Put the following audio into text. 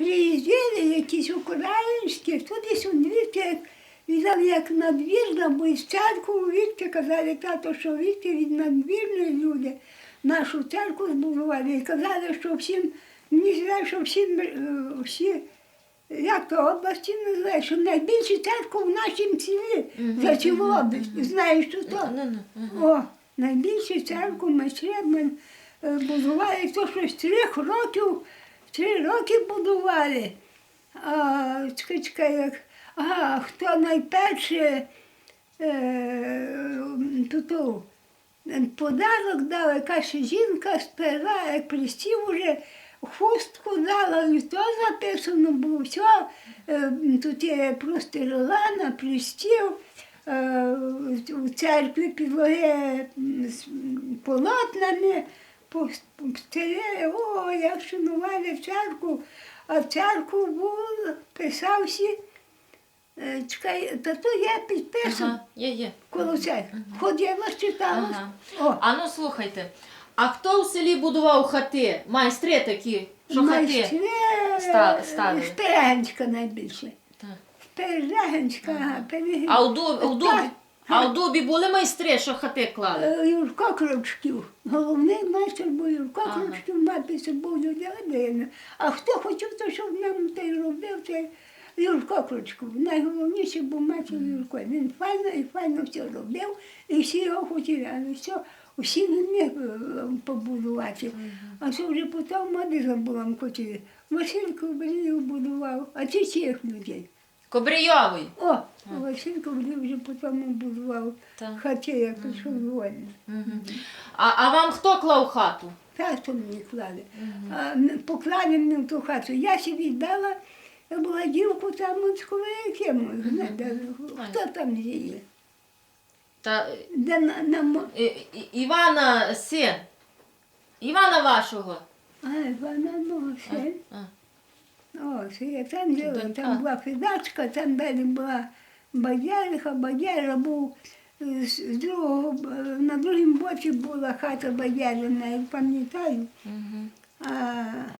приїздили якісь українські, туди сюди, як віддав як надвірна, бо із церкву відки казали, тато, що відки від надвірної люди нашу церкву збудували. І казали, що всім, мені здається, що всім, е, всі, як то області називають, що найбільша церква в нашому селі за цілу область. Знаєш, що то? Ну, ну. О, найбільшу церкву ми е, будували, то щось трьох років, три роки будували. А, чекай, як, ага, хто найперше е, е, подарок дала, якась жінка спера, як плестів уже хустку дала, і то записано було все. Е, Тут є просто ролана, плестів. Е, У церкві підлоги з полотнами, стелі, о, як шанували церкву, а в церкву був, писався, е, чекай, та то я підписав Ага, є, є. коло церкви. Ходила, читала. Ага. А ну слухайте, а хто у селі будував хати? Майстри такі, що хати? майстри, ста- ставили. Сперегенська найбільше. Так. Сперегенська, ага. А у Так. А у дубі були майстри, що хати клали? Е, Крочків. Головний майстер був Юрко Ага. Крочків, мати це був людина. А хто хотів, то щоб нам те робив, це Юрко Крочків. Найголовніше був матір Юрко. Він файно і файно все робив, і всі його хотіли, але все, всі не міг е, побудувати. А що вже потім моди забула хотіли. Василько Берію будував, а ці цих людей. Кобрийовий. О, Василько вже потім будував Так. як що згодні. Мгм. А, а вам хто клав хату? Тато мені клали. А, м, поклали мені в ту хату. Я собі дала, я була дівку там от чоловіком. Хто там є? Та, Де на, на, мо- і, і, Івана син. Івана вашого. а, вона носи. А. О, я там жила, там була фідачка, там далі була бадяриха, бадяра був е, з другого, е, на другому боці була хата бадярина, я пам'ятаю. Мгм. А